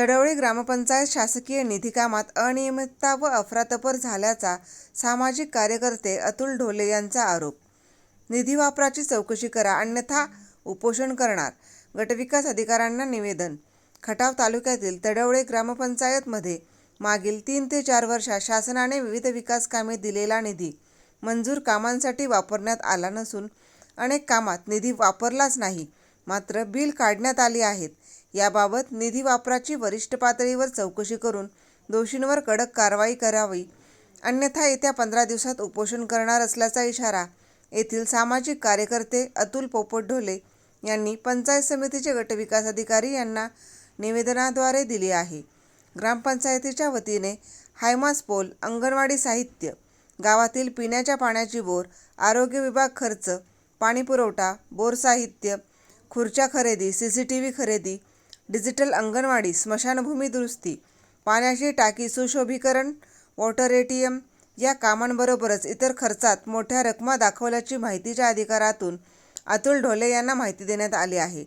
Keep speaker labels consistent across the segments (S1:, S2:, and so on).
S1: तडवळी ग्रामपंचायत शासकीय निधी कामात अनियमितता व अफरातफर झाल्याचा सामाजिक कार्यकर्ते अतुल ढोले यांचा आरोप. निधी वापराची चौकशी करा अन्यथा उपोषण करणार. गटविकास अधिकाऱ्यांना निवेदन. खटाव तालुक्यातील तडवळे ग्रामपंचायतमध्ये मागील तीन ते चार वर्षात शासनाने विविध विकास कामे दिलेला निधी मंजूर कामांसाठी वापरण्यात आला नसून अनेक कामात निधी वापरलाच नाही. मात्र बिल काढण्यात आली आहेत. याबाबत निधी वापराची वरिष्ठ पातळीवर चौकशी करून दोषींवर कडक कारवाई करावी. अन्यथा येत्या पंधरा दिवसात उपोषण करणार असल्याचा इशारा येथील सामाजिक कार्यकर्ते अतुल पोपट ढोले यांनी पंचायत समितीचे गटविकास अधिकारी यांना निवेदनाद्वारे दिली आहे. ग्रामपंचायतीच्या वतीने हायमास पोल अंगणवाडी साहित्य गावातील पिण्याच्या पाण्याची बोर आरोग्य विभाग खर्च पाणीपुरवठा बोर साहित्य खुर्च्या खरेदी सी सी टी व्ही खरेदी डिजिटल अंगणवाडी स्मशानभूमी दुरुस्ती पाण्याची टाकी सुशोभीकरण वॉटर ए टी एम या कामांबरोबरच इतर खर्चात मोठ्या रकमा दाखवल्याची माहितीच्या अधिकारातून अतुल ढोले यांना माहिती देण्यात आली आहे.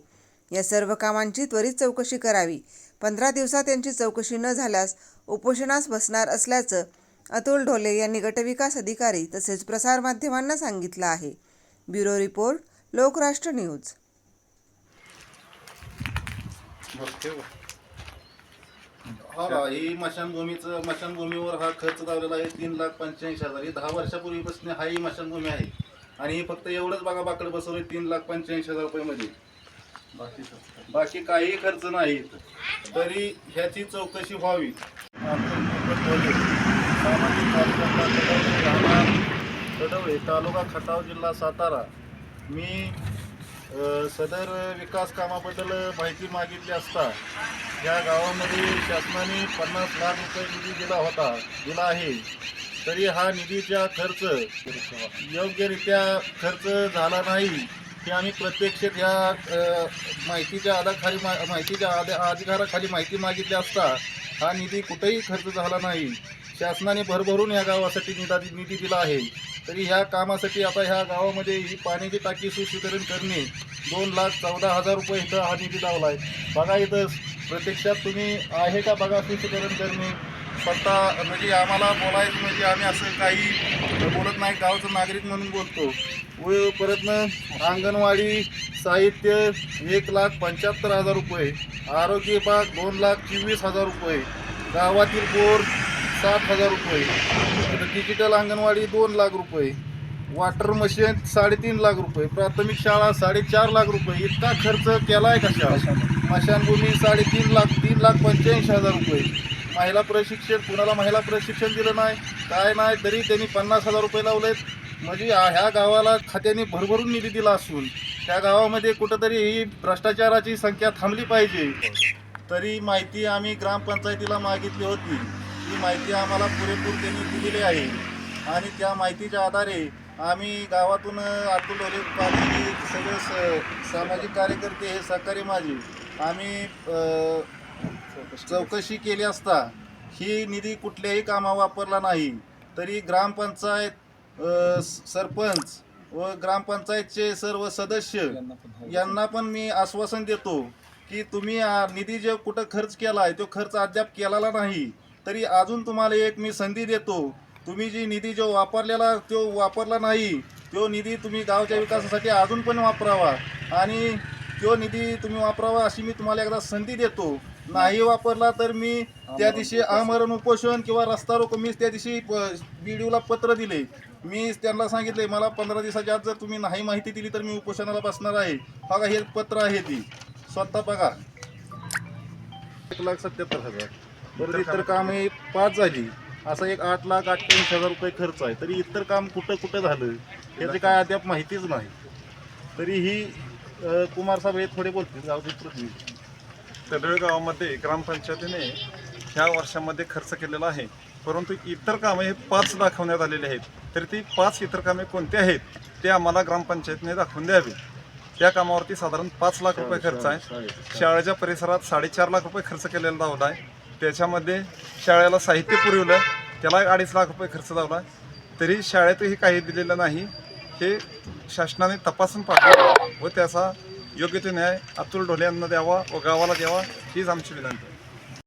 S1: या सर्व कामांची त्वरित चौकशी करावी. पंधरा दिवसात यांची चौकशी न झाल्यास उपोषणास बसणार असल्याचं अतुल ढोले यांनी गटविकास अधिकारी तसेच प्रसारमाध्यमांना सांगितलं आहे. Bureau report Lokrashtra news.
S2: हा बा, ही मशानभूमीचं मशानभूमीवर हा खर्च लावलेला आहे तीन लाख पंच्याऐंशी हजार. ही दहा वर्षापूर्वीपासून हा ही मशानभूमी आहे. आणि ही फक्त एवढंच बघा बाकड बसवलं तीन लाख पंच्याऐंशी हजार रुपयामध्ये. बाकी काही खर्च नाही तरी ह्याची चौकशी व्हावी. सामाजिक कार्यकर्ता तालुका खटाव जिल्हा सातारा. मी सदर विकास कामाबद्दल माहिती मागितली असता या गावामध्ये शासनाने पन्नास लाख रुपये निधी दिला होता दिला आहे. तरी हा निधीचा खर्च योग्यरित्या खर्च झाला नाही हे आम्ही प्रत्यक्ष या माहितीच्या आधाखाली मा माहितीच्या आधा अधिकाराखाली माहिती मागितली असता हा निधी कुठेही खर्च झाला नाही. शासनाने भरभरून या गावासाठी निधा निधी दिला आहे. तरी ह्या कामासाठी आता ह्या गावामध्ये ही पाण्याची टाकी सुशुद्धीकरण करणे दोन लाख चौदा हजार रुपये इथं हा निधी लावला आहे. बघा इथं प्रत्यक्षात तुम्ही आहे का बघा सुशुद्धीकरण करणे? पत्ता म्हणजे आम्हाला बोलायचं म्हणजे आम्ही असं काही बोलत नाही गावचं नागरिक म्हणून बोलतो. व परतनं अंगणवाडी साहित्य एक लाख पंच्याहत्तर हजार रुपये आरोग्य विभाग दोन लाख चोवीस हजार रुपये गावातील बोर सात हजार रुपये. डिजिटल अंगणवाडी दोन लाख रुपये. वॉटर मशीन साडेतीन लाख रुपये. प्राथमिक शाळा साडेचार लाख रुपये. इतका खर्च केला आहे कशा स्मशानभूमी साडेतीन लाख तीन लाख पंच्याऐंशी हजार रुपये. महिला प्रशिक्षण कुणाला महिला प्रशिक्षण दिलं नाही? काय नाही तरी त्यांनी पन्नास हजार रुपये लावलेत. म्हणजे ह्या गावाला खात्याने भरभरून निधी दिला असून त्या गावामध्ये कुठंतरी ही भ्रष्टाचाराची संख्या थांबली पाहिजे. तरी माहिती आम्ही ग्रामपंचायतीला मागितली होती. ही माहिती आम्हाला पुरेपूर त्यांनी दिलेली आहे. आणि त्या माहितीच्या आधारे आम्ही गावातून अतुल ढोले पाटील सगळे स सामाजिक कार्यकर्ते हे सहकारी माझे आम्ही चौकशी केली असता ही निधी कुठल्याही कामा वापरला नाही. तरी ग्रामपंचायत सरपंच व ग्रामपंचायतचे सर्व सदस्य यांना पण मी आश्वासन देतो की तुम्ही निधी जो कुठं खर्च केला आहे तो खर्च अद्याप केलेला नाही. तरी अजून तुम्हाला एक मी संधी देतो. तुम्ही जी निधी जो वापरलेला तो वापरला नाही तो निधी तुम्ही गावच्या विकासासाठी अजून पण वापरावा. आणि तो निधी तुम्ही वापरावा अशी मी तुम्हाला एकदा संधी देतो. नाही वापरला तर मी त्या दिवशी आमरण उपोषण किंवा रस्ता रोको मी त्या दिवशी बीडीओला पत्र दिले. मी त्यांना सांगितले मला पंधरा दिवसाच्या आत जर तुम्ही नाही माहिती दिली तर मी उपोषणाला बसणार आहे. बघा हे पत्र आहे ती. स्वतः बघा. एक लाख सत्याहत्तर हजार. परत इतर काम हे पाच झाली. असं एक आठ लाख अठ्ठ्याऐंशी हजार रुपये खर्च आहे. तरी इतर काम कुठं कुठं झालं? याची काय अद्याप माहितीच नाही. तरी ही कुमार साहेब हे थोडे बोलतील. गावचे प्रतिनिधी
S3: तडळ गावामध्ये ग्रामपंचायतीने ह्या वर्षामध्ये खर्च केलेला आहे. परंतु इतर कामे हे पाच दाखवण्यात आलेली आहेत. तर ती पाच इतर कामे कोणती आहेत ते आम्हाला ग्रामपंचायतीने दाखवून द्यावी. त्या कामावरती साधारण पाच लाख रुपये खर्च आहे. शाळेच्या परिसरात साडेचार लाख रुपये खर्च केलेला दावला आहे. त्याच्यामध्ये शाळेला साहित्य पुरवलं. त्याला एक अडीच लाख रुपये खर्च लावला तरी शाळेतही काही दिलेलं नाही. हे शासनाने तपासून पाठवलं व त्याचा योग्य तो न्याय अतुल ढोले यांना द्यावा व गावाला द्यावा हीच आमची विनंती